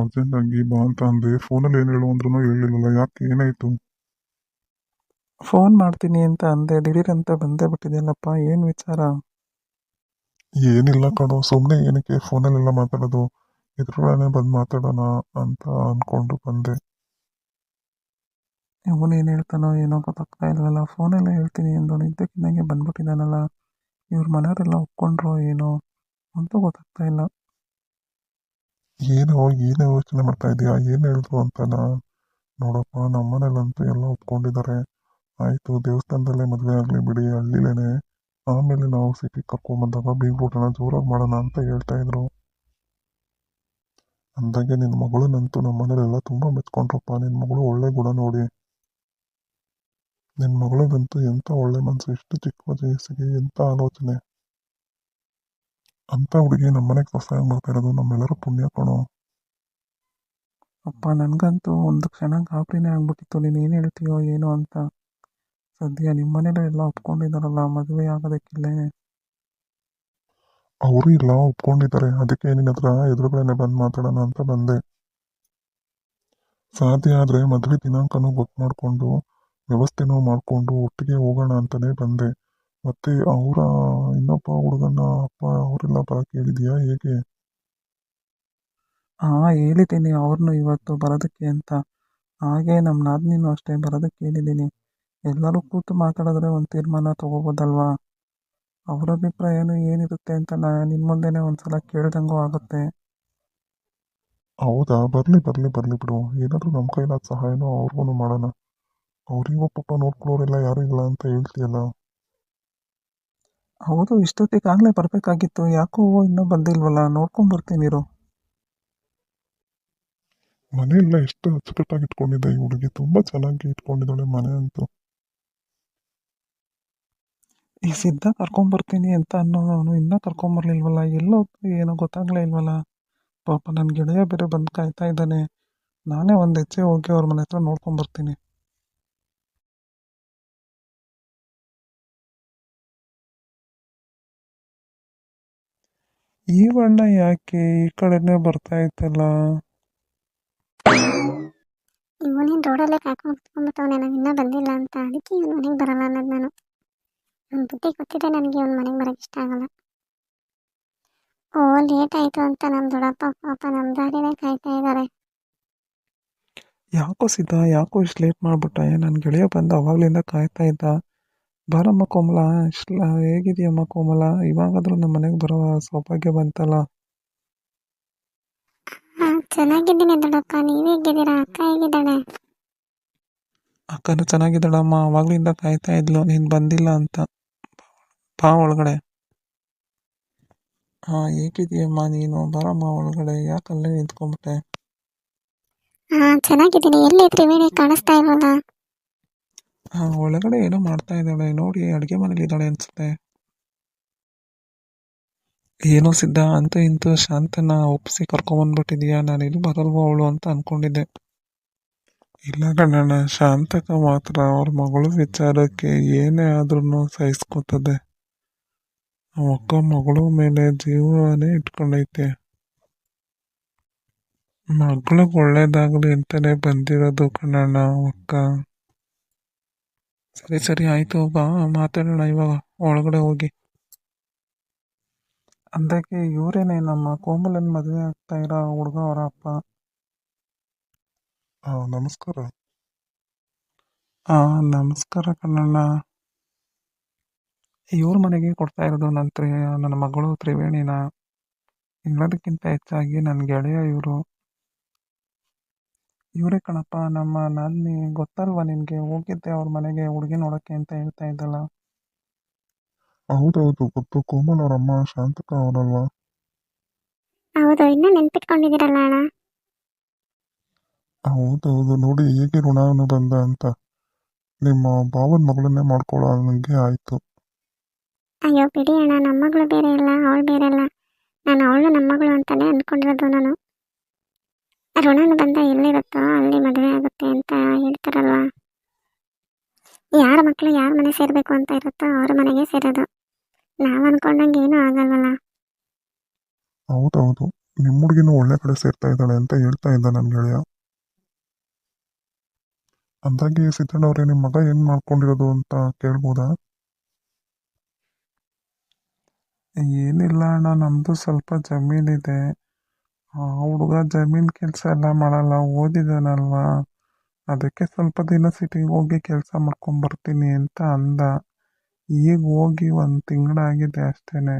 ಅರ್ಜೆಂಟಾಗಿ ಬಾ ಅಂತ ಅಂದೆ. ಫೋನಲ್ಲಿ ಏನು ಹೇಳು ಅಂದ್ರೂ ಹೇಳಿಲ್ಲಲ್ಲ ಯಾಕೆ? ಏನಾಯಿತು? ಫೋನ್ ಮಾಡ್ತೀನಿ ಅಂತ ಅಂದೆ. ದಿಢೀರಂತ ಬಂದೇ ಬಿಟ್ಟಿದೆಯಲ್ಲಪ್ಪ. ಏನು ವಿಚಾರ? ಏನಿಲ್ಲ ಕಣೋ. ಸುಮ್ಮನೆ ಏನಕ್ಕೆ ಫೋನಲ್ಲೆಲ್ಲ ಮಾತಾಡೋದು? ಇದ್ರೊಳನೆ ಬಂದು ಮಾತಾಡೋಣ ಅಂತ ಅಂದ್ಕೊಂಡು ಬಂದೆ. ಇವನು ಏನು ಹೇಳ್ತಾನೋ ಏನೋ ಗೊತ್ತಾಗ್ತಾ ಇಲ್ವಲ್ಲ. ಫೋನೆಲ್ಲ ಹೇಳ್ತೀನಿ ಎಂದು ಇದ್ದಕ್ಕಿದ್ದಂಗೆ ಬಂದ್ಬಿಟ್ಟಿದ್ದಾನಲ್ಲ. ಇವ್ರ ಮನೆಯವರೆಲ್ಲ ಒಪ್ಕೊಂಡ್ರೋ ಏನೋ ಅಂತೂ ಗೊತ್ತಾಗ್ತಾ ಇಲ್ಲ. ಏನೋ ಏನೋ ಯೋಚನೆ ಮಾಡ್ತಾ ಇದೀಯಾ? ಏನು ಹೇಳಿದ್ರು ಅಂತನಾ ನೋಡಪ್ಪ, ನಮ್ಮನೇಲಂತೂ ಎಲ್ಲ ಒಪ್ಕೊಂಡಿದ್ದಾರೆ ಆಯಿತು, ದೇವಸ್ಥಾನದಲ್ಲೇ ಮದುವೆ ಆಗಲಿ ಬಿಡಿ, ಹಳ್ಳಿಲೇನೆ. ಆಮೇಲೆ ನಾವು ಸಿಟಿಗೆ ಕರ್ಕೊಂಬಂದಾಗ ಬೀಗ್ರೂಟನ ಜೋರಾಗಿ ಮಾಡೋಣ ಅಂತ ಹೇಳ್ತಾ ಇದ್ರು. ಅಂದಾಗೆ ನಿನ್ನ ಮಗಳನ್ನಂತೂ ನಮ್ಮ ಮನೇಲೆಲ್ಲ ತುಂಬ ಮೆಚ್ಕೊಂಡ್ರಪ್ಪ. ನಿನ್ನ ಮಗಳು ಒಳ್ಳೆ ಗುಣ ನೋಡಿ. ನಿನ್ನ ಮಗಳಿಗಂತೂ ಎಂಥ ಒಳ್ಳೆ ಮನಸ್ಸು ಎಷ್ಟು ಚಿಕ್ಕ ವಯಸ್ಸಿಗೆ ಎಂಥ ಆಲೋಚನೆ. ಅಂಥ ಹುಡುಗಿ ನಮ್ಮ ಮನೆಗೆ ಸಹಾಯ ಮಾಡ್ತಾ ಇರೋದು ನಮ್ಮೆಲ್ಲರ ಪುಣ್ಯ ಕಣೋ. ಅಪ್ಪ ನನಗಂತೂ ಒಂದು ಕ್ಷಣ ಗಾಬರಿನೇ ಆಗ್ಬಿಟ್ಟಿತ್ತು. ನೀನು ಏನು ಹೇಳ್ತೀಯೋ ಏನೋ ಅಂತ. ಸದ್ಯ ನಿಮ್ಮ ಮನೇಲಿ ಎಲ್ಲ ಒಪ್ಕೊಂಡಿದ್ದಾರಲ್ಲ ಮದುವೆ ಆಗೋದಕ್ಕಿಲ್ಲೇ? ಅವರು ಇಲ್ಲ ಒಪ್ಕೊಂಡಿದ್ದಾರೆ. ಅದಕ್ಕೆ ನಿನ್ನ ಹತ್ರ ಎದುರುಗಡೆನೆ ಬಂದು ಮಾತಾಡೋಣ ಅಂತ ಬಂದೆ. ಸಾಧ್ಯ ಆದರೆ ಮದುವೆ ದಿನಾಂಕನೂ ಗೊತ್ತು ಮಾಡಿಕೊಂಡು ವ್ಯವಸ್ಥೆನೂ ಮಾಡಿಕೊಂಡು ಒಟ್ಟಿಗೆ ಹೋಗೋಣ ಅಂತಲೇ ಬಂದೆ. ಮತ್ತೆ ಅವರ ಇನ್ನೊಬ್ಬ ಹುಡುಗನ ಅಪ್ಪ ಅವರೆಲ್ಲ ಬರೋಕ್ಕೆ ಹೇಳಿದೆಯಾ ಹೇಗೆ? ಹಾಂ ಹೇಳಿದ್ದೀನಿ. ಅವ್ರನ್ನೂ ಇವತ್ತು ಬರೋದಕ್ಕೆ ಅಂತ. ಹಾಗೆ ನಮ್ಮ ನಾದಿನಿನೂ ಅಷ್ಟೇ ಬರೋದಕ್ಕೆ ಹೇಳಿದ್ದೀನಿ ಎಲ್ಲರೂ ಕೂತು ಮಾತಾಡಿದ್ರೆ ಒಂದು ತೀರ್ಮಾನ ತೊಗೋಬೋದಲ್ವಾ? ಅವ್ರ ಅಭಿಪ್ರಾಯನೂ ಏನಿರುತ್ತೆ ಅಂತ ನಾ ನಿಮ್ಮ ಮುಂದೆನೇ ಒಂದು ಸಲ ಕೇಳ್ದಂಗೂ ಆಗುತ್ತೆ. ಹೌದಾ? ಬರಲಿ ಬರಲಿ ಬರಲಿ ಬಿಡು. ಏನಾದರೂ ನಮ್ಮ ಕೈಲಾದ ಸಹಾಯನೂ ಅವ್ರಿಗೂ ಮಾಡೋಣ. ಅವ್ರಿಗೂ ಪಾಪ ನೋಡ್ಕೊಳ್ಳೋರೆಲ್ಲ ಯಾರೂ ಇಲ್ಲ ಅಂತ ಹೇಳ್ತೀಯಲ್ಲ. ಹೌದು ಇಷ್ಟೊತ್ತಿಗಾಗಲೇ ಬರಬೇಕಾಗಿತ್ತು. ಯಾಕೋ ಇನ್ನೂ ಬಂದಿಲ್ವಲ್ಲ? ನೋಡ್ಕೊಂಬರ್ತೀನಿರು ಮನೆಯೆಲ್ಲ ಎಷ್ಟು ಅಚ್ಚುಕಟ್ಟಾಗಿ ಇಟ್ಕೊಂಡಿದ್ದೆ ಈ ಹುಡುಗಿ. ತುಂಬ ಚೆನ್ನಾಗಿ ಇಟ್ಕೊಂಡಿದ್ದಾಳೆ ಮನೆ ಅಂತೂ. ಈ ಸಿದ್ಧ ಕರ್ಕೊಂಬರ್ತೀನಿ ಅಂತ ಅನ್ನೋನು ಇನ್ನೂ ಕರ್ಕೊಂಬರ್ಲಿಲ್ವಲ್ಲ? ಎಲ್ಲೋ ಏನೋ ಗೊತ್ತಾಗ್ಲೇ ಇಲ್ವಲ್ಲ? ಪಾಪ ನನ್ನ ಗೆಳೆಯ ಬೇರೆ ಬಂದು ಕಾಯ್ತಾ ಇದ್ದಾನೆ. ನಾನೇ ಒಂದು ಹೆಜ್ಜೆ ಹೋಗಿ ಅವ್ರ ಮನೆ ಹತ್ರ ನೋಡ್ಕೊಂಬರ್ತೀನಿ. ಈ ಬಣ್ಣ ಯಾಕೆ ಈ ಕಡೆನೇ ಬರ್ತಾ ಇತ್ತಲ್ಲ? ಇವನೇನು ರೋಡಲ್ಲೇ ಕಾಯ್ಕೊಂಡು ಕುತ್ಕೊಂಡ್ಬಿಟ್ಟವನೆ ನಾನು ಇನ್ನೂ ಬಂದಿಲ್ಲ ಅಂತ. ಅದಕ್ಕೆ ಇವನು ಮನೆಗೆ ಬರಲ್ಲ ಅನ್ನೋದು ನಾನು. ನನ್ನ ಬುದ್ಧಿ ಗೊತ್ತಿದೆ ನನಗೆ ಇವನು ಮನೆಗೆ ಬರೋಕ್ಕೆ ಇಷ್ಟ ಆಗಲ್ಲ. ಓ ಲೇಟ್ ಆಯಿತು ಅಂತ ನಮ್ಮ ದೊಡ್ಡಪ್ಪ ಪಾಪ ನಮ್ಮ ದಾರಿನೇ ಕಾಯ್ತಾ ಇದ್ದಾರೆ ಯಾಕೋ ಸಿದ್ಧ ಯಾಕೋ ಇಷ್ಟು ಲೇಟ್ ಮಾಡ್ಬಿಟ್ಟ ನನ್ನ ಗೆಳೆಯ ಬಂದ ಅವಾಗ್ಲಿಂದ ಕಾಯ್ತಾ ಇದ್ದ. ಬಾರಮ್ಮ ಕೋಮಲ ಇಷ್ಟ ಹೇಗಿದೆಯಮ್ಮ ಕೋಮಲ? ಇವಾಗಾದ್ರೂ ನಮ್ಮ ಮನೆಗೆ ಬರೋ ಸೌಭಾಗ್ಯ ಬಂತಲ್ಲ? ಚೆನ್ನಾಗಿದ್ದೀನಿ ನೀವು ಹೇಗಿದ್ದೀರಾ? ಅಕ್ಕ ಹೇಗಿದ್ದಾಳೆ? ಅಕ್ಕನೂ ಚೆನ್ನಾಗಿದ್ದಾಳಮ್ಮ. ಅವಾಗ್ಲಿಂದ ಕಾಯ್ತಾ ಇದ್ಲು. ನೀನ್ ಬಂದಿಲ್ಲ ಅಂತ. ಬಾ ಒಳಗಡೆ. ಹಾ ಹೇಗಿದೆಯಮ್ಮ ನೀನು? ಬಾರಮ್ಮ ಒಳಗಡೆ. ಯಾಕಲ್ಲೇ ನಿಂತ್ಕೊಂಡ್ಬಿಟ್ಟೆ? ಹಾಂ ಚೆನ್ನಾಗಿದ್ದೀನಿ. ಎಲ್ಲಿ ತ್ರಿವೇಣಿ ಕಾಣಿಸ್ತಾ ಇಲ್ವಲ್ಲ? ಹಾಂ ಒಳಗಡೆ ಏನೋ ಮಾಡ್ತಾ ಇದ್ದಾಳೆ. ನೋಡಿ, ಅಡುಗೆ ಮನೇಲಿ ಇದ್ದಾಳೆ ಅನ್ಸುತ್ತೆ. ಏನೋ ಸಿದ್ಧ ಅಂತ ಇಂತ ಶಾಂತನ ಒಪ್ಪಿಸಿ ಕರ್ಕೊಂಬಂದ್ಬಿಟ್ಟಿದೀಯಾ? ನಾನು ಇಲ್ಲಿ ಬರಲ್ವೋ ಅವಳು ಅಂತ ಅನ್ಕೊಂಡಿದ್ದೆ. ಇಲ್ಲ ಕಣಣ್ಣ ಶಾಂತಕ ಮಾತ್ರ ಅವ್ರ ಮಗಳು ವಿಚಾರಕ್ಕೆ ಏನೇ ಆದ್ರೂ ಸಹಿಸ್ಕೊತದೆ. ಅಕ್ಕ ಮಗಳು ಮೇಲೆ ಜೀವನೇ ಇಟ್ಕೊಂಡೈತೆ. ಮಗಳಿಗೆ ಒಳ್ಳೇದಾಗಲಿ ಅಂತಲೇ ಬಂದಿರೋದು ಕಣಣ್ಣ ಅಕ್ಕ. ಸರಿ ಸರಿ ಆಯಿತು ಬಾ ಮಾತಾಡೋಣ ಇವಾಗ. ಒಳಗಡೆ ಹೋಗಿ. ಅಂದಕ್ಕೆ ಇವರೇನೆ ನಮ್ಮ ಕೋಮಲನ್ ಮದುವೆ ಆಗ್ತಾ ಇರೋ ಹುಡುಗ ಅವರ ಅಪ್ಪ ಹಾಂ ನಮಸ್ಕಾರ. ಹಾಂ ನಮಸ್ಕಾರ ಕಣ್ಣಣ್ಣ. ಇವ್ರ ಮನೆಗೆ ಕೊಡ್ತಾ ಇರೋದು ನನ್ನ ತ್ರಿ ನನ್ನ ಮಗಳು ತ್ರಿವೇಣಿನ. ಎಲ್ಲದಕ್ಕಿಂತ ಹೆಚ್ಚಾಗಿ ನನ್ನ ಗೆಳೆಯ ಇವರು. ಇವರೇ ಕಣಪ್ಪ ನಮ್ಮ ನಾದಿನಿ ಗೊತ್ತಲ್ವಾ ನಿನಗೆ? ಹೋಗಿದ್ದೆ ಅವ್ರ ಮನೆಗೆ ಹುಡುಗಿ ನೋಡೋಕ್ಕೆ ಅಂತ ಹೇಳ್ತಾ ಇದ್ದಲ್ಲ. ಹೌದೌದು ಗೊತ್ತು. ಕೋಮಲ್ ಅವರಮ್ಮ ಶಾಂತಕ ಅವರಲ್ವಾ? ಹೌದು ಇನ್ನೂ ನೆನ್ಪಿಟ್ಕೊಂಡಿದ್ದೀರಲ್ಲ ಅಣ್ಣ? ಹೌದೌದು ನೋಡಿ ಹೇಗೆ ಋಣಾನು ಬಂದ ಅಂತ. ನಿಮ್ಮ ಭಾವನ ಮಗಳನ್ನೇ ಮಾಡ್ಕೊಳ್ಳೋ ನನಗೆ ಆಯಿತು. ಅಯ್ಯೋ ಬಿಡಿ ಅಣ್ಣ ನಮ್ಮ ಮಗಳು ಬೇರೆ ಅಲ್ಲ ಅವಳು ಬೇರೆ ಅಲ್ಲ. ನಾನು ಅವಳು ನಮ್ಮ ಮಗಳು ಅಂತಾನೆ ಅಂದ್ಕೊಂಡಿರೋದು ನಾನು. ಋಣನ ಬಂದ ಎಲ್ಲಿರುತ್ತೋ ಅಲ್ಲಿ ಮದುವೆ ಆಗುತ್ತೆ ಅಂತ ಹೇಳ್ತಾರಲ್ವ? ಯಾರ ಮಕ್ಕಳು ಯಾರ ಮನೆ ಸೇರಬೇಕು ಅಂತ ಇರುತ್ತೋ ಅವ್ರ ಮನೆಗೆ ಸೇರೋದು. ನಾವು ಅನ್ಕೊಂಡಂಗೆ ಏನೂ ಆಗಲ್ವಲ್ಲ. ಹೌದೌದು. ನಿಮ್ಮ ಹುಡುಗಿನೂ ಒಳ್ಳೆ ಕಡೆ ಸೇರ್ತಾ ಇದ್ದಾಳೆ ಅಂತ ಹೇಳ್ತಾ ಇದ್ದ ನನ್ನ ಗೆಳೆಯ. ಅಂದಾಗೆ ಸಿದ್ದಣ್ಣವ್ರೆ ನಿಮ್ಮ ಮಗ ಏನು ಮಾಡ್ಕೊಂಡಿರೋದು ಅಂತ ಕೇಳ್ಬೋದಾ? ಏನಿಲ್ಲ ಅಣ್ಣ ನಮ್ಮದು ಸ್ವಲ್ಪ ಜಮೀನಿದೆ. ಆ, ಹುಡುಗ ಜಮೀನು ಕೆಲಸ ಎಲ್ಲ ಮಾಡಲ್ಲ, ಓದಿದಾನಲ್ವಾ? ಅದಕ್ಕೆ ಸ್ವಲ್ಪ ದಿನ ಸಿಟಿಗೆ ಹೋಗಿ ಕೆಲಸ ಮಾಡ್ಕೊಂಬರ್ತೀನಿ ಅಂತ ಅಂದ. ಈಗ ಹೋಗಿ ಒಂದು ತಿಂಗಳಾಗಿದೆ ಅಷ್ಟೇ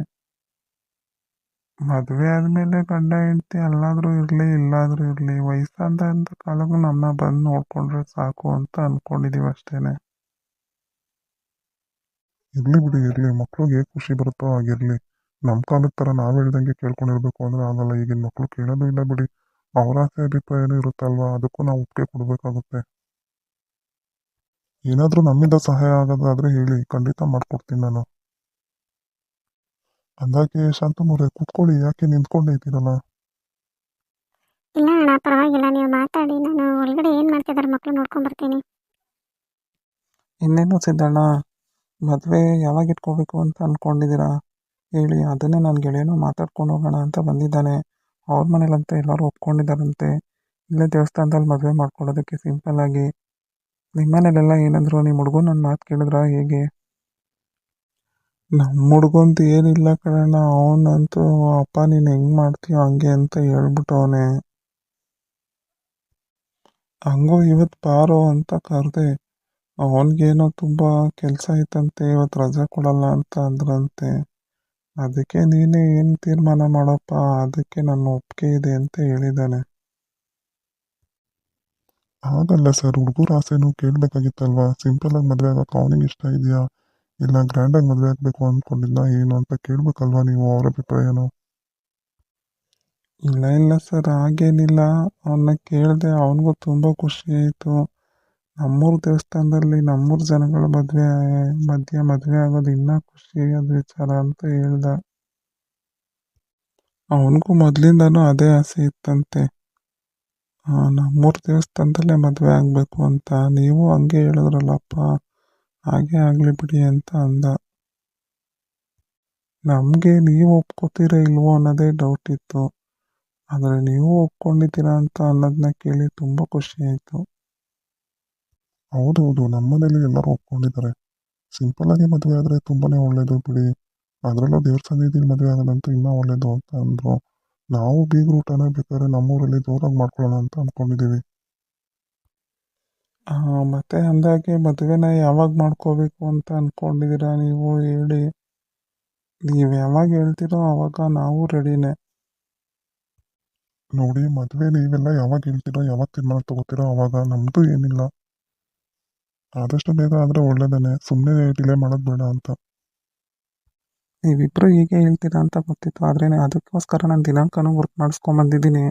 ಮದುವೆ ಆದಮೇಲೆ ಗಂಡ, ಹೆಂಡತಿ ಅಲ್ಲಾದರೂ ಇರಲಿ, ಇಲ್ಲಾದರೂ ಇರಲಿ ವಯಸ್ಸಾದಂಥ ಕಾಲಕ್ಕೂ ನಮ್ಮನ್ನ ಬಂದು ನೋಡಿಕೊಂಡ್ರೆ ಸಾಕು ಅಂತ ಅಂದ್ಕೊಂಡಿದ್ದೀವಿ ಅಷ್ಟೇ ಇರಲಿ ಬಿಡಿ, ಇರಲಿ. ಮಕ್ಳಿಗೆ ಖುಷಿ ಬರುತ್ತೋ, ಆಗಿರಲಿ. ನಮ್ಮ ಕಾಲದ ಥರ ನಾವು ಹೇಳ್ದಂಗೆ ಕೇಳ್ಕೊಂಡಿರ್ಬೇಕು ಅಂದರೆ ಆಗಲ್ಲ ಈಗಿನ ಮಕ್ಕಳು ಕೇಳೋದು ಇಲ್ಲ ಬಿಡಿ. ಅವರ ಆಸೆ ಅಭಿಪ್ರಾಯನೂ ಇರುತ್ತಲ್ವಾ? ಅದಕ್ಕೂ ನಾವು ಒಪ್ಪಿಗೆ ಕೊಡಬೇಕಾಗುತ್ತೆ. ಏನಾದರೂ ನಮ್ಮಿಂದ ಸಹಾಯ ಆಗೋದಾದರೆ ಹೇಳಿ ಖಂಡಿತ ಮಾಡಿಕೊಡ್ತೀನಿ ನಾನು. ಅಂದಾಗೆ ಶಾಂತಮೂರೆ ಕೂತ್ಕೊಳ್ಳಿ ಯಾಕೆ ನಿಂತ್ಕೊಂಡೇ ಇದ್ದೀರಲ್ಲ? ಇಲ್ಲ ಅಣ್ಣ ಪರವಾಗಿಲ್ಲ ನೀವು ಮಾತಾಡಿ. ನಾನು ಒಳಗಡೆ ಏನು ಮಾಡ್ತಿದ್ದಾರೆ ಮಕ್ಕಳು ನೋಡ್ಕೊಂಬರ್ತೀನಿ ಇನ್ನೇನು ಸಿದ್ದಣ್ಣ ಮದುವೆ ಯಾವಾಗ ಇಟ್ಕೋಬೇಕು ಅಂತ ಅಂದ್ಕೊಂಡಿದ್ದೀರಾ ಹೇಳಿ, ಅದನ್ನೇ ನನ್ನ ಗೆಳೆಯನು ಮಾತಾಡ್ಕೊಂಡು ಹೋಗೋಣ ಅಂತ ಬಂದಿದ್ದಾನೆ. ಅವ್ರ ಮನೇಲಂತೆ ಎಲ್ಲರೂ ಒಪ್ಕೊಂಡಿದ್ದಾರಂತೆ. ಇಲ್ಲೇ ದೇವಸ್ಥಾನದಲ್ಲಿ ಮದುವೆ ಮಾಡ್ಕೊಳ್ಳೋದಕ್ಕೆ ಸಿಂಪಲ್ಲಾಗಿ ನಿಮ್ಮ ಮನೇಲೆಲ್ಲ ಏನಂದ್ರು ನಿಮ್ಮ ಹುಡುಗನ ನನ್ನ ಮಾತು ಕೇಳಿದ್ರಾ ಹೇಗೆ? ನಮ್ಮ ಹುಡುಗಂತ ಏನಿಲ್ಲ ಕಣಣ್ಣ. ಅವನಂತೂ, ಅಪ್ಪ, ನೀನು ಹೆಂಗೆ ಮಾಡ್ತೀಯೋ ಹಂಗೆ ಅಂತ ಹೇಳ್ಬಿಟ್ಟು ಅವನೇ. ಹಂಗೋ ಇವತ್ತು ಬಾರೋ ಅಂತ ಕರೆದೆ. ಅವನಿಗೇನೋ ತುಂಬ ಕೆಲಸ ಐತಂತೆ ಇವತ್ತು ರಜೆ ಕೊಡಲ್ಲ ಅಂತ ಅಂದ್ರಂತೆ. ಅದಕ್ಕೆ ನೀನೇ ಏನು ತೀರ್ಮಾನ ಮಾಡಪ್ಪ? ಅದಕ್ಕೆ ನನ್ನ ಒಪ್ಪಿಗೆ ಇದೆ ಅಂತ ಹೇಳಿದ್ದಾನೆ. ಹಾಗಲ್ಲ ಸರ್, ಹುಡುಗರ ಆಸೆನೂ ಕೇಳಬೇಕಾಗಿತ್ತಲ್ವಾ? ಸಿಂಪಲಾಗಿ ಮದುವೆ ಆಗಕ್ಕೆ ಅವನಿಗೆ ಇಷ್ಟ ಇದೆಯಾ? ಇಲ್ಲ ಗ್ರ್ಯಾಂಡಾಗಿ ಮದುವೆ ಆಗಬೇಕು ಅಂದ್ಕೊಂಡಿಲ್ಲ ಏನು ಅಂತ ಕೇಳಬೇಕಲ್ವಾ ನೀವು ಅವರ ಅಭಿಪ್ರಾಯನೂ? ಇಲ್ಲ ಇಲ್ಲ ಸರ್, ಹಾಗೇನಿಲ್ಲ. ಅವನ್ನ ಕೇಳಿದೆ ಅವನಿಗೂ ತುಂಬ ಖುಷಿ ಆಯಿತು. ನಮ್ಮೂರ ದೇವಸ್ಥಾನದಲ್ಲಿ ನಮ್ಮೂರ ಜನಗಳ ಮದುವೆ ಮಧ್ಯೆ ಮದುವೆ ಆಗೋದು ಇನ್ನೂ ಖುಷಿಯಾದ ವಿಚಾರ ಅಂತ ಹೇಳ್ದ. ಅವನಿಗೂ ಮೊದಲಿಂದನೂ ಅದೇ ಆಸೆ ಇತ್ತಂತೆ. ನಮ್ಮೂರ ದೇವಸ್ಥಾನದಲ್ಲೇ ಮದುವೆ ಆಗಬೇಕು ಅಂತ. ನೀವು ಹಂಗೆ ಹೇಳಿದ್ರಲ್ಲಪ್ಪ, ಹಾಗೆ ಆಗಲಿ ಬಿಡಿ ಅಂತ ಅಂದ. ನಮಗೆ ನೀವು ಒಪ್ಕೋತೀರಾ ಇಲ್ವೋ ಅನ್ನೋದೇ ಡೌಟ್ ಇತ್ತು. ಆದರೆ ನೀವು ಒಪ್ಕೊಂಡಿದ್ದೀರಾ ಅಂತ ಅನ್ನೋದನ್ನ ಕೇಳಿ ತುಂಬ ಖುಷಿ ಆಯಿತು. ಹೌದೌದು ನಮ್ಮನೇಲಿ ಎಲ್ಲರೂ ಒಪ್ಕೊಂಡಿದ್ದಾರೆ ಆಗಿ ಮದುವೆ ಆದರೆ ತುಂಬಾ ಒಳ್ಳೆಯದು ಬಿಡಿ. ಅದರಲ್ಲೂ ದೇವ್ರ ಸನ್ನಿಧಿಲಿ ಮದುವೆ ಆಗೋದಂತೂ ಇನ್ನೂ ಒಳ್ಳೇದು ಅಂತ ಅಂದರು. ನಾವು ಬೀಗ ಊಟನ ಬೇಕಾದ್ರೆ ನಮ್ಮೂರಲ್ಲಿ ಜೋರಾಗಿ ಮಾಡ್ಕೊಳ್ಳೋಣ ಅಂತ ಅಂದ್ಕೊಂಡಿದ್ದೀವಿ ಮತ್ತೆ ಅಂದಾಗೆ ಮದುವೆನ ಯಾವಾಗ ಮಾಡ್ಕೋಬೇಕು ಅಂತ ಅಂದ್ಕೊಂಡಿದ್ದೀರಾ ನೀವು ಹೇಳಿ. ನೀವು ಯಾವಾಗ ಹೇಳ್ತೀರೋ ಆವಾಗ ನಾವು ರೆಡಿನೇ. ನೋಡಿ ಮದುವೆ ನೀವೆಲ್ಲ ಯಾವಾಗ ಹೇಳ್ತೀರೋ ಯಾವಾಗ ತೀರ್ಮಾನ ತಗೋತೀರೋ ಅವಾಗ ನಮ್ಮದು ಏನಿಲ್ಲ. ಆದಷ್ಟು ಬೇಗ ಆದರೆ ಒಳ್ಳೆಯದೇ ಸುಮ್ಮನೆ ಡಿಲೇ ಮಾಡೋದು ಬೇಡ ಅಂತ. ನೀವಿಬ್ಬರು ಹೀಗೆ ಹೇಳ್ತೀರಾ ಅಂತ ಗೊತ್ತಿತ್ತು. ಆದರೆ ಅದಕ್ಕೋಸ್ಕರ ನಾನು ದಿನಾಂಕನೂ ವರ್ಕ್ ಮಾಡಿಸ್ಕೊಂಬಂದಿದ್ದೀನಿ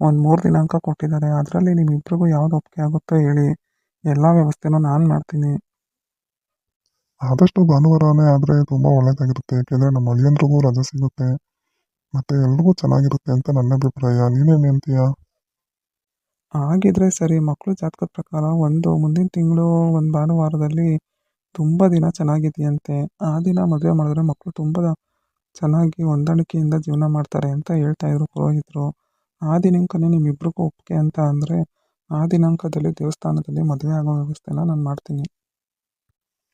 ಒಂದು ಮೂರು ದಿನಾಂಕ ಕೊಟ್ಟಿದ್ದಾರೆ. ಅದರಲ್ಲಿ ನಿಮ್ಮಿಬ್ರಿಗೂ ಯಾವ್ದು ಒಪ್ಪಿಗೆ ಆಗುತ್ತೋ ಹೇಳಿ. ಎಲ್ಲ ವ್ಯವಸ್ಥೆನೂ ನಾನು ಮಾಡ್ತೀನಿ. ಆದಷ್ಟು ಭಾನುವಾರನೇ ಆದರೆ ತುಂಬ ಒಳ್ಳೆಯದಾಗಿರುತ್ತೆ ಏಕೆಂದರೆ ನಮ್ಮ ಅಳಿಯಂದ್ರಿಗೂ ರಜೆ ಸಿಗುತ್ತೆ. ಮತ್ತು ಎಲ್ರಿಗೂ ಚೆನ್ನಾಗಿರುತ್ತೆ ಅಂತ ನನ್ನ ಅಭಿಪ್ರಾಯ. ನೀನೇನು ಅಂತೀಯ ಹಾಗಿದ್ರೆ ಸರಿ ಮಕ್ಕಳು ಜಾತಕದ ಪ್ರಕಾರ ಒಂದು ಮುಂದಿನ ತಿಂಗಳು, ಒಂದು ಭಾನುವಾರದಲ್ಲಿ ತುಂಬ ದಿನ ಚೆನ್ನಾಗಿದೆಯಂತೆ. ಆ ದಿನ ಮದುವೆ ಮಾಡಿದ್ರೆ ಮಕ್ಕಳು ತುಂಬ ಚೆನ್ನಾಗಿ ಹೊಂದಾಣಿಕೆಯಿಂದ ಜೀವನ ಮಾಡ್ತಾರೆ ಅಂತ ಹೇಳ್ತಾ ಇದ್ರು ಪುರೋಹಿತರು. ಆ ದಿನಾಂಕನೇ ನಿಮ್ಮಿಬ್ರಿಗೂ ಒಪ್ಪಿಗೆ ಅಂತ ಅಂದರೆ, ಆ ದಿನಾಂಕದಲ್ಲಿ ದೇವಸ್ಥಾನದಲ್ಲಿ ಮದುವೆ ಆಗೋ ವ್ಯವಸ್ಥೆನ ನಾನು ಮಾಡ್ತೀನಿ.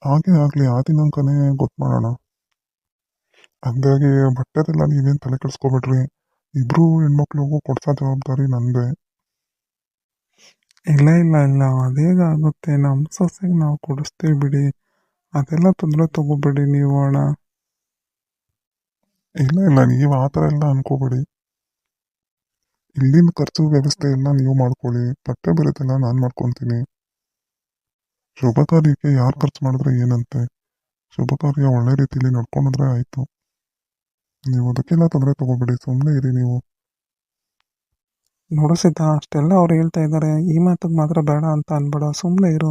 ಹಾಗೆ ಆಗಲಿ, ಆ ದಿನಾಂಕನೇ ಗೊತ್ತು ಮಾಡೋಣ. ಹಂಗಾಗಿ ಬಟ್ಟೆದೆಲ್ಲ ನೀವೇನು ತಲೆ ಕೆಡಿಸ್ಕೊಬೇಡ್ರಿ. ಇಬ್ಬರು ಹೆಣ್ಮಕ್ಳಿಗೂ ಕೊಡ್ಸೋ ಜವಾಬ್ದಾರಿ ನಂದೇ. ಇಲ್ಲ ಇಲ್ಲ ಇಲ್ಲ. ಅದೇಗಾಗುತ್ತೆ? ನಮ್ಮ ಸೊಸೆಗೆ ನಾವು ಕೊಡಿಸ್ತೀವಿ ಬಿಡಿ. ಅದೆಲ್ಲ ತೊಂದರೆ ತಗೋಬೇಡಿ ನೀವು, ಅಣ್ಣ. ಇಲ್ಲ ಇಲ್ಲ. ನೀವು ಆ ಥರ ಎಲ್ಲ ಅನ್ಕೋಬೇಡಿ. ಇಲ್ಲಿನ ಖರ್ಚು ವ್ಯವಸ್ಥೆ ಎಲ್ಲ ನೀವು ಮಾಡ್ಕೊಳ್ಳಿ. ಬಟ್ಟೆ ಬರೋದೆಲ್ಲ ನಾನು ಮಾಡ್ಕೊತೀನಿ. ಶುಭ ಕಾರ್ಯಕ್ಕೆ ಯಾರು ಖರ್ಚು ಮಾಡಿದ್ರೆ ಏನಂತೆ? ಶುಭ ಕಾರ್ಯ ಒಳ್ಳೆ ರೀತಿಯಲ್ಲಿ ನಡ್ಕೊಂಡ್ರೆ ಆಯಿತು. ನೀವು ಅದಕ್ಕೆಲ್ಲ ತೊಂದರೆ ತಗೋಬೇಡಿ. ಸುಮ್ಮನೆ ಇರಿ ನೀವು. ನೋಡು ಸಿದ್ಧ ಅಷ್ಟೆಲ್ಲ ಅವ್ರು ಹೇಳ್ತಾ ಇದ್ದಾರೆ ಈ ಮಾತಿಗೆ ಮಾತ್ರ ಬೇಡ ಅಂತ ಅನ್ಬೇಡ ಸುಮ್ಮನೆ ಇರು.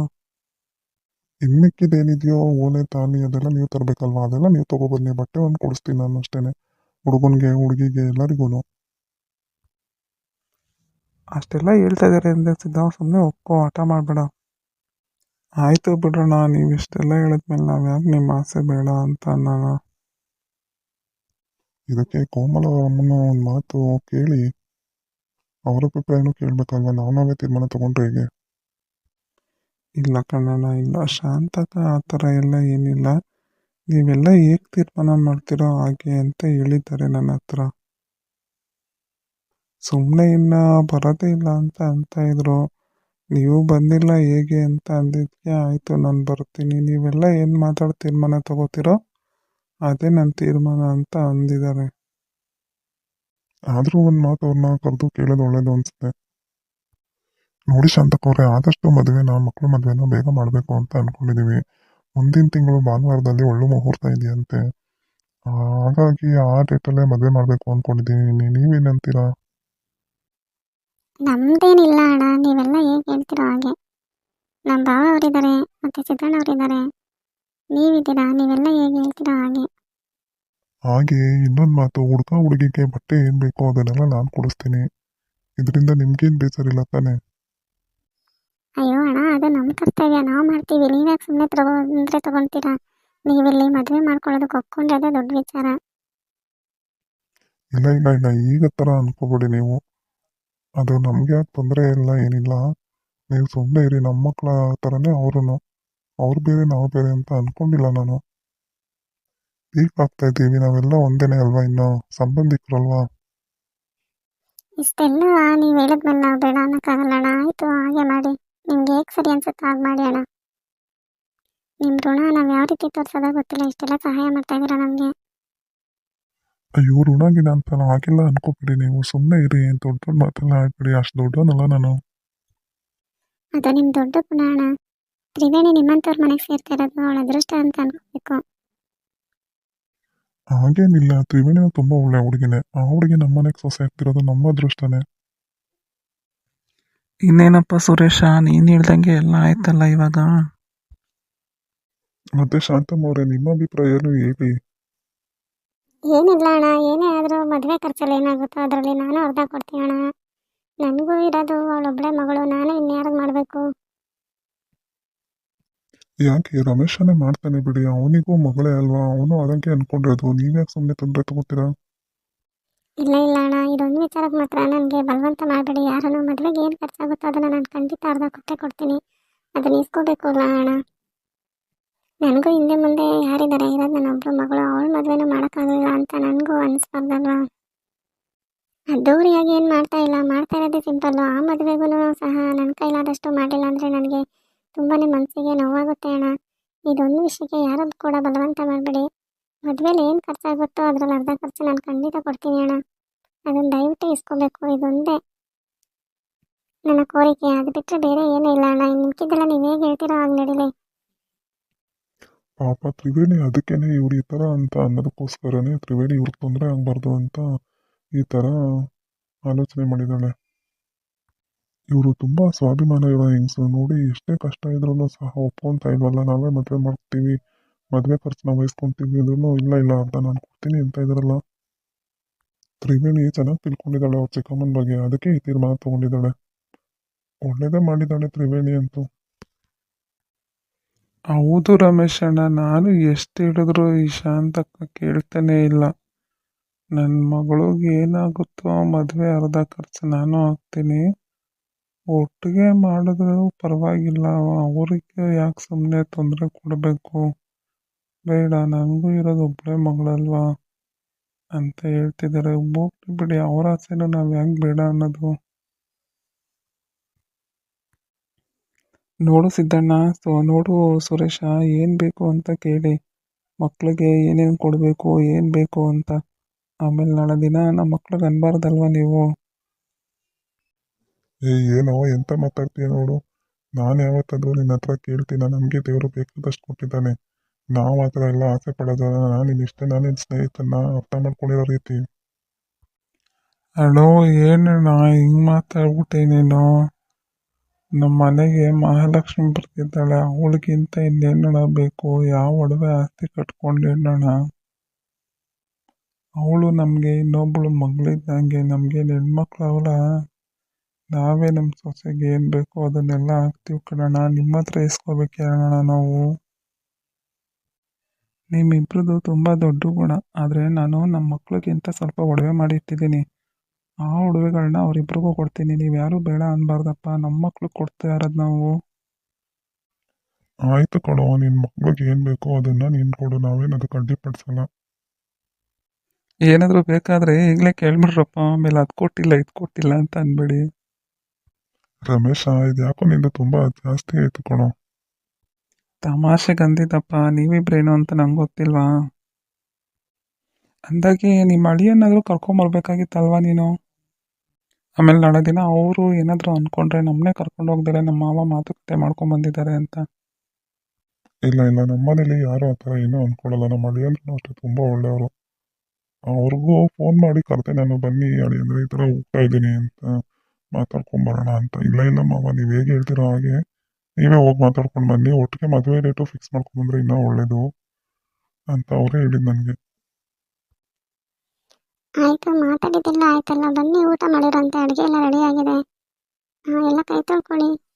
ಇನ್ಮಿಕ್ಕಿದೇನಿದೆಯೋ ಓಲೆ ತಾಲಿ ಅದೆಲ್ಲ ನೀವು ತರಬೇಕಲ್ವಾ? ಅದೆಲ್ಲ ನೀವು ತಗೊಬನ್ನಿ ಬಟ್ಟೆ ಒಂದು ಕೊಡಿಸ್ತೀನಿ ನಾನು ಅಷ್ಟೇನೆ. ಹುಡುಗನಿಗೆ ಹುಡುಗಿಗೆ ಎಲ್ಲರಿಗೂ ಅಷ್ಟೆಲ್ಲ ಹೇಳ್ತಾ ಇದ್ದಾರೆ ಅಂದ್ರೆ ಸಿದ್ಧ ಸುಮ್ಮನೆ ಒಕ್ಕೋ ಹಠ ಮಾಡಬೇಡ. ಆಯಿತು ಬಿಡೋಣ ನೀವು ಇಷ್ಟೆಲ್ಲ ಹೇಳಿದ್ಮೇಲೆ ನಾವು ಯಾಕೆ ನಿಮ್ಮ ಆಸೆ ಬೇಡ ಅಂತ ನಾನು ಇದಕ್ಕೆ ಕೋಮಲ ಅಮ್ಮನ ಒಂದು ಮಾತು ಕೇಳಿ. ಅವರ ಅಭಿಪ್ರಾಯನೂ ಕೇಳಬೇಕಲ್ವ ನಾವು ನಾವೇ ತೀರ್ಮಾನ ತಗೊಂಡ್ರೆ ಹೇಗೆ? ಇಲ್ಲ ಕಣಣ್ಣ, ಇಲ್ಲ. ಶಾಂತಕ ಆ ಥರ ಎಲ್ಲ ಏನಿಲ್ಲ. ನೀವೆಲ್ಲ ಹೇಗೆ ತೀರ್ಮಾನ ಮಾಡ್ತೀರೋ ಹಾಗೆ ಅಂತ ಹೇಳಿದ್ದಾರೆ ನನ್ನ ಹತ್ರ. ಸುಮ್ಮನೆ ಇನ್ನ ಬರೋದೇ ಇಲ್ಲ ಅಂತ ಅಂತ ಇದ್ರು. ನೀವು ಬಂದಿಲ್ಲ ಹೇಗೆ ಅಂತ ಅಂದಿದ್ದಕ್ಕೆ ಆಯಿತು, ನಾನು ಬರ್ತೀನಿ. ನೀವೆಲ್ಲ ಏನು ಮಾತಾಡಿ ತೀರ್ಮಾನ ತಗೋತೀರೋ ಅದೇ ನನ್ನ ತೀರ್ಮಾನ ಅಂತ ಅಂದಿದ್ದಾರೆ. ಆದರೂ ಒಂದು ಮಾತು ಅವ್ರನ್ನ ಕರೆದು ಕೇಳೋದು ಒಳ್ಳೇದು ಅನಿಸುತ್ತೆ. ನೋಡಿ ಶಾಂತಕವ್ರೆ ಆದಷ್ಟು ಮದುವೆನ ಮಕ್ಕಳು ಮದುವೆನ ಬೇಗ ಮಾಡಬೇಕು ಅಂತ ಅಂದ್ಕೊಂಡಿದ್ದೀವಿ ಮುಂದಿನ ತಿಂಗಳು ಭಾನುವಾರದಲ್ಲಿ ಒಳ್ಳೆ ಮುಹೂರ್ತ ಇದೆಯಂತೆ. ಹಾಗಾಗಿ ಆ ಡೇಟಲ್ಲೇ ಮದುವೆ ಮಾಡಬೇಕು ಅಂದ್ಕೊಂಡಿದ್ದೀನಿ ನೀವೇನಂತೀರಾ? ನಮ್ದೇನಿಲ್ಲ ಅಣ್ಣ, ನೀವೆಲ್ಲ ಹೇಗೆ ಹೇಳ್ತಿರೋ ಹಾಗೆ. ನಮ್ಮ ಭಾವ ಅವರಿದ್ದಾರೆ ಮತ್ತೆ ಸಿದ್ದಣ್ಣ ಅವರಿದ್ದಾರೆ ನೀವಿದ್ದೀರಾ, ನೀವೆಲ್ಲ ಹೇಗೆ ಹೇಳ್ತಿರೋ ಹಾಗೆ. ಹಾಗೆ ಇನ್ನೊಂದು ಮಾತು ಹುಡುಗ ಹುಡುಗಿಗೆ ಬಟ್ಟೆ ಏನು ಬೇಕೋ ಅದನ್ನೆಲ್ಲ ನಾನು ಕೊಡಿಸ್ತೀನಿ. ಇದರಿಂದ ನಿಮ್ಗೇನು ಬೇಸರಿಲ್ಲ ತಾನೆ? ಅಯ್ಯೋ ಅಣ್ಣ ಅದು ನಮ್ಮ ಕರ್ತವ್ಯ. ನಾವು ಮಾಡ್ತೀವಿ. ನೀವ್ಯಾಕೆ ಸುಮ್ಮನೆ ತಗೊಂಡ್ರೆ ತಗೊಳ್ತೀರಾ ನೀವಿಲ್ಲಿ ಮದುವೆ ಮಾಡ್ಕೊಳ್ಳೋದಕ್ಕೆ ಒಪ್ಕೊಂಡ್ರೆ ಅದೇ ದೊಡ್ಡ ವಿಚಾರ. ಇಲ್ಲ ಇಲ್ಲ ಇಲ್ಲ. ಈಗ ಥರ ಅನ್ಕೋಬೇಡಿ ನೀವು. ಅದು ನಮಗೆ ಯಾಕೆ ತೊಂದರೆ ಇಲ್ಲ ಏನಿಲ್ಲ. ನೀವು ಸುಮ್ಮನೆ ಇರಿ. ನಮ್ಮ ಮಕ್ಕಳ ಥರನೇ ಅವರು ಅವ್ರು ಬೇರೆ ನಾವು ಬೇರೆ ಅಂತ ಅನ್ಕೊಂಡಿಲ್ಲ ನಾನು. ಈಗ ಆಗ್ತಾ ಇದ್ದೀವಿ ನಾವೆಲ್ಲ ಒಂದೇನೆ ಅಲ್ವಾ ಇನ್ನು? ಸಂಬಂಧಿಕರಲ್ವಾ? ಇಷ್ಟೆಲ್ಲ ನೀವು ಹೇಳಿದ್ಮೇಲೆ ನಾವು ಬೇಡ ಅನ್ನೋಕ್ಕಾಗಲ್ಲ ಅಣ್ಣ. ಆಯಿತು ಹಾಗೆ ಮಾಡಿ. ನಿಮ್ಗೆ ಹೇಗೆ ಸರಿ ಅನ್ಸುತ್ತೆ ಹಾಗೆ ಮಾಡಿ ಅಣ್ಣ. ನಿಮ್ಮ ಋಣ ನಾವು ಯಾವ ರೀತಿ ತೋರಿಸೋದ ಗೊತ್ತಿಲ್ಲ. ಇಷ್ಟೆಲ್ಲ ಸಹಾಯ ಮಾಡ್ತಾ ಇದ್ದೀರಾ ನಮಗೆ? ಅಯ್ಯೋ ಋಣಾಗಿದೆ ಅಂತ ಹಾಗೆಲ್ಲ ಅನ್ಕೋಬೇಡಿ ನೀವು. ಸುಮ್ಮನೆ ಇರಿ ದೊಡ್ಡ ದೊಡ್ಡ ಮಾತೆಲ್ಲ ಆಡ್ಬೇಡಿ. ಅಷ್ಟು ದೊಡ್ಡವನಲ್ಲ ನಾನು. ಅದು ನಿಮ್ಮ ದೊಡ್ಡ ಗುಣ ಅಣ್ಣ. ತ್ರಿವೇಣಿ ನಿಮ್ಮಂಥವ್ರ ಮನೆಗೆ ಸೇರ್ತಾ ಇರೋದು ಅವಳ ಅದೃಷ್ಟ ಅಂತ ಅನ್ಕೋಬೇಕು. ಹಾಗೇನಿಲ್ಲ ತ್ರಿವೇಣಿನ ತುಂಬ ಒಳ್ಳೆ ಹುಡುಗಿನೇ. ಆ ಹುಡುಗಿ ನಮ್ಮ ಮನೆಗೆ ಸೊಸೆ ಆಗ್ತಿರೋದು ನಮ್ಮ ಅದೃಷ್ಟನೇ. ಇನ್ನೇನಪ್ಪ ಸುರೇಶ ನೀನು ಹೇಳ್ದಂಗೆ ಎಲ್ಲ ಆಯ್ತಲ್ಲ ಇವಾಗ? ಮತ್ತೆ ಶಾಂತಮ್ಮ ಅವರೇ ನಿಮ್ಮ ಅಭಿಪ್ರಾಯ ಏನು ಹೇಳಿ? ಏನಿಲ್ಲ ಅಣ್ಣ ಏನೇ ಆದರೂ ಮದುವೆ ಖರ್ಚಲ್ಲಿ ಏನಾಗುತ್ತೋ ಅದರಲ್ಲಿ ನಾನು ಅರ್ಧ ಕೊಡ್ತೀನಿ ಅಣ್ಣ. ನನಗೂ ಇರೋದು ಅವಳೊಬ್ಬಳೆ ಮಗಳು ನಾನು ಇನ್ಯಾರಿಗೆ ಮಾಡಬೇಕು? ಯಾಕೆ ರಮೇಶನೇ ಮಾಡ್ತಾನೆ ಬಿಡಿ, ಅವನಿಗೂ ಮಗಳೇ ಅಲ್ವಾ? ಅವನು ಅದಕ್ಕೆ ಅನ್ಕೊಂಡಿರೋದು. ನೀವ್ಯಾಕೆ ಸುಮ್ಮನೆ ತೊಂದರೆ ತಗೋತೀರಾ? ಇಲ್ಲ ಇಲ್ಲ ಅಣ್ಣ ಇದೊಂದು ವಿಚಾರಕ್ಕೆ ಮಾತ್ರ ನನಗೆ ಬಲವಂತ ಮಾಡಬೇಡಿ. ಯಾರನ್ನು ಮದುವೆಗೆ ಏನು ಖರ್ಚಾಗುತ್ತೋ ಅದನ್ನು ನಾನು ಖಂಡಿತ ಅರ್ಧ ಕೊಟ್ಟೆ ಕೊಡ್ತೀನಿ. ಅದನ್ನ ಇಸ್ಕೋಬೇಕು ಅಲ್ಲ ಅಣ್ಣ? ನನಗೂ ಹಿಂದೆ ಮುಂದೆ ಯಾರಿದ್ದಾರೆ? ಇರೋದು ನನ್ನ ಒಬ್ಬರು ಮಗಳು. ಅವಳ ಮದುವೆನೂ ಮಾಡೋಕ್ಕಾಗಲಿಲ್ಲ ಅಂತ ನನಗೂ ಅನಿಸ್ಬಾರ್ದಲ್ವಾ? ಅದ್ದೂರಿಯಾಗಿ ಏನು ಮಾಡ್ತಾ ಇಲ್ಲ? ಮಾಡ್ತಾ ಇರೋದೇ ಸಿಂಪಲ್ಲು. ಆ ಮದುವೆಗೂ ಸಹ ನನ್ನ ಕೈಲಾದಷ್ಟು ಮಾಡಿಲ್ಲ ಅಂದರೆ ನನಗೆ ತುಂಬಾ ಮನಸ್ಸಿಗೆ ನೋವಾಗುತ್ತೆ ಅಣ್ಣ. ಇದೊಂದು ವಿಷಯಕ್ಕೆ ಯಾರದ್ದು ಕೂಡ ಬಲವಂತ ಮಾಡಬೇಡಿ. ಮದುವೆಲಿ ಏನು ಖರ್ಚಾಗುತ್ತೋ ಅದರಲ್ಲಿ ಅರ್ಧ ಖರ್ಚು ನಾನು ಖಂಡಿತ ಕೊಡ್ತೀನಿ ಅಣ್ಣ. ಅದನ್ನು ದಯವಿಟ್ಟು ಇಸ್ಕೋಬೇಕು, ಇದೊಂದೇ. ನನ್ನ ಕೋರಿಕೆ. ಅದು ಬಿಟ್ಟರೆ ಬೇರೆ ಏನೂ ಇಲ್ಲ ಅಣ್ಣ. ಇನ್ನು ಮಿಕ್ಕಿದ್ದೆಲ್ಲ ನೀವು ಹೇಗೆ ಹೇಳ್ತೀರೋ ಹಾಗೆ ನಡೀಲಿ. ಪಾಪ ತ್ರಿವೇಣಿ ಅದಕ್ಕೇನೆ ಇವ್ರು ಈ ಥರ ಅಂತ ಅನ್ನೋದಕ್ಕೋಸ್ಕರನೇ ತ್ರಿವೇಣಿ ಇವ್ರಿಗೆ ತೊಂದರೆ ಆಗಬಾರ್ದು ಅಂತ ಈ ಥರ ಆಲೋಚನೆ ಮಾಡಿದ್ದಾಳೆ. ಇವರು ತುಂಬ ಸ್ವಾಭಿಮಾನ ಇರೋ ಹೆಂಗಸು ನೋಡಿ ಎಷ್ಟೇ ಕಷ್ಟ ಇದ್ರೂ ಸಹ ಒಪ್ಕೊಂತ ಇಲ್ವಲ್ಲ, ನಾವೇ ಮದುವೆ ಮಾಡ್ತೀವಿ, ಮದುವೆ ಖರ್ಚನ್ನ ವಹಿಸ್ಕೊತೀವಿ ಅಂದ್ರೂ ಇಲ್ಲ ಇಲ್ಲ ಅರ್ಧ ನಾನು ಕೊಡ್ತೀನಿ ಅಂತ ಇದ್ರಲ್ಲ. ತ್ರಿವೇಣಿ ಚೆನ್ನಾಗಿ ತಿಳ್ಕೊಂಡಿದ್ದಾಳೆ ಅವ್ರ ಚಿಕ್ಕಮ್ಮನ ಬಗ್ಗೆ, ಅದಕ್ಕೆ ಈ ತೀರ್ಮಾನ ತಗೊಂಡಿದ್ದಾಳೆ. ಒಳ್ಳೇದೇ ಮಾಡಿದ್ದಾಳೆ ತ್ರಿವೇಣಿ ಅಂತೂ. ಹೌದು ರಮೇಶ್ ಅಣ್ಣ, ನಾನು ಎಷ್ಟು ಹೇಳಿದ್ರು ಈ ಶಾಂತಕ್ಕ ಕೇಳ್ತಾನೆ ಇಲ್ಲ. ನನ್ನ ಮಗಳಿಗೆ ಏನಾಗುತ್ತೋ ಮದುವೆ ಅರ್ಧ ಖರ್ಚು ನಾನು ಹಾಕ್ತೀನಿ. ಒಟ್ಟಿಗೆ ಮಾಡಿದ್ರು ಪರವಾಗಿಲ್ಲ. ಅವ್ರಿಗೆ ಯಾಕೆ ಸುಮ್ಮನೆ ತೊಂದರೆ ಕೊಡಬೇಕು? ಬೇಡ ನನಗೂ ಇರೋದು ಒಬ್ಬಳೇ ಮಗಳಲ್ವಾ? ಅಂತ ಹೇಳ್ತಿದ್ದಾರೆ ಹೋಗ್ಲಿ ಬಿಡಿ, ಅವ್ರ ಆಸೆನ ನಾವು ಯಾಕೆ ಬೇಡ ಅನ್ನೋದು. ನೋಡು ಸಿದ್ದಣ್ಣ, ಸೊ, ನೋಡು ಸುರೇಶ, ಏನು ಬೇಕು ಅಂತ ಕೇಳಿ. ಮಕ್ಳಿಗೆ ಏನೇನು ಕೊಡಬೇಕು, ಏನು ಬೇಕು ಅಂತ. ಆಮೇಲೆ ನಾಳೆ ದಿನ ನಮ್ಮ ಮಕ್ಳಿಗೆ ಅನ್ಬಾರ್ದಲ್ವ ನೀವು? ಏ, ಏನೋ, ಎಂತ ಮಾತಾಡ್ತೀಯ ನೋಡು. ನಾನು ಯಾವತ್ತಾದರೂ ನಿನ್ನ ಹತ್ರ ಕೇಳ್ತೀನ, ನಮಗೆ ದೇವರು ಬೇಕಾದಷ್ಟು ಕೊಟ್ಟಿದ್ದಾನೆ. ನಾವು ಆ ಥರ ಎಲ್ಲ ಆಸೆ ಪಡೋದಲ್ಲ ನಾನು ನಿನ್ನ ನಾನು ನಿನ್ನ ಸ್ನೇಹಿತನ ಅರ್ಥ ಮಾಡ್ಕೊಂಡಿರೋ ರೀತಿ. ಏನು ಏನಣ್ಣ, ಹಿಂಗೆ ಮಾತಾಡ್ಬಿಟ್ಟೆ ನೀನು ನಮ್ಮ ಮನೆಗೆ ಮಹಾಲಕ್ಷ್ಮಿ ಬರ್ತಿದ್ದಾಳೆ, ಅವಳಿಗಿಂತ ಇನ್ನೇನಣ್ಣ ಬೇಕು? ಯಾವ ಒಡವೆ ಆಸ್ತಿ ಕಟ್ಕೊಂಡೇನಣ್ಣ? ಅವಳು ನಮಗೆ ಇನ್ನೊಬ್ಬಳು ಮಗಳಿದ್ದಂಗೆ ನಮಗೆ ಹೆಣ್ಮಕ್ಳು ಅವಳ? ನಾವೇ ನಮ್ಮ ಸೊಸೆಗೆ ಏನು ಬೇಕೋ ಅದನ್ನೆಲ್ಲ ಹಾಕ್ತೀವಿ ಕಣಣ್ಣ. ನಿಮ್ಮ ಹತ್ರ ಇಸ್ಕೋಬೇಕೇನಣ್ಣ ನಾವು. ನಿಮ್ಮಿಬ್ರದ್ದು ತುಂಬ ದೊಡ್ಡ ಗುಣ. ಆದರೆ ನಾನು ನಮ್ಮ ಮಕ್ಳಿಗಿಂತ ಸ್ವಲ್ಪ ಒಡವೆ ಮಾಡಿ ಇಟ್ಟಿದ್ದೀನಿ. ಆ ಒಡವೆಗಳನ್ನ ಅವರಿಬ್ರಿಗೂ ಕೊಡ್ತೀನಿ. ನೀವು ಯಾರೂ ಬೇಡ ಅನ್ಬಾರ್ದಪ್ಪ. ನಮ್ಮ ಮಕ್ಳಿಗೆ ಕೊಡ್ತಾ ಇರೋದು ನಾವು. ಆಯ್ತು ಕೊಡು ನಿನ್ನ ಮಕ್ಳಿಗೆ ಏನು ಬೇಕೋ ಅದನ್ನು ನೀನು ಕೊಡು. ನಾವೇನು ಅದಕ್ಕೆ ಅಡ್ಡಿಪಡಿಸಲ್ಲ ಏನಾದರೂ ಬೇಕಾದರೆ ಈಗಲೇ ಕೇಳ್ಬಿಡ್ರಪ್ಪ. ಆಮೇಲೆ ಅದು ಕೊಟ್ಟಿಲ್ಲ ಇದು ಕೊಟ್ಟಿಲ್ಲ ಅಂತ ಅನ್ಬೇಡಿ. ರಮೇಶ ಇದು ಯಾಕೋ ನಿಂದು ತುಂಬಾ ಜಾಸ್ತಿ ಆಯ್ತು ಕಣೋ. ತಮಾಷೆಗೆ ಅಂದಿದ್ದಪ್ಪ ನೀವಿಬ್ರೇನು ಅಂತ ನಂಗೆ ಗೊತ್ತಿಲ್ವಾ? ಅಂದಾಗೆ ನಿಮ್ಮ ಅಳಿಯನ್ನಾದರೂ ಕರ್ಕೊಂಬರ್ಬೇಕಾಗಿತ್ತಲ್ವಾ ನೀನು? ಆಮೇಲೆ ನಾಳೆ ದಿನ ಅವರು ಏನಾದರೂ ಅಂದ್ಕೊಂಡ್ರೆ ನಮ್ಮನ್ನೇ ಕರ್ಕೊಂಡು ಹೋಗ್ತಾರೆ ನಮ್ಮ ಮಾವ ಮಾತುಕತೆ ಮಾಡ್ಕೊಂಡು ಬಂದಿದ್ದಾರೆ ಅಂತ. ಇಲ್ಲ ಇಲ್ಲ ನಮ್ಮ ಮನೇಲಿ ಯಾರು ಆ ಥರ ಏನೂ ಅಂದ್ಕೊಳ್ಳಲ್ಲ ನಮ್ಮ ಅಳಿಯಂದ್ರೂ ಅಷ್ಟೇ ತುಂಬ ಒಳ್ಳೆಯವರು. ಅವ್ರಿಗೂ ಫೋನ್ ಮಾಡಿ ಕರ್ತೇನೆ ನಾನು ಬನ್ನಿ ಅಳಿಯಂದ್ರೆ ಈ ಥರ ಹೋಗ್ತಾ ಇದ್ದೀನಿ ಅಂತ. ಮಾತಾಡ್ಕೊಂಬರೋಣ ಅಂತ. ಇಲ್ಲ ಇಲ್ಲ ಮಾವ, ನೀವು ಹೇಗೆ ಹೇಳ್ತೀರೋ ಹಾಗೆ. ನೀವೇ ಹೋಗಿ ಮಾತಾಡ್ಕೊಂಡು ಬನ್ನಿ. ಒಟ್ಟಿಗೆ ಮದುವೆ ಡೇಟು ಫಿಕ್ಸ್ ಮಾಡ್ಕೊಂಬಂದ್ರೆ ಇನ್ನೂ ಒಳ್ಳೇದು ಅಂತ ಅವರೇ ಹೇಳಿದ್ದು ನನಗೆ. ಆಯಿತು, ಮಾತಾಡಿದ್ದೆಲ್ಲ ಆಯ್ತಲ್ಲ. ಬನ್ನಿ, ಊಟ ಅಂತ ಅಡುಗೆ ಎಲ್ಲ ರೆಡಿ ಆಗಿದೆ. ಎಲ್ಲ ಕೈ ತೊಳ್ಕೊಳ್ಳಿ.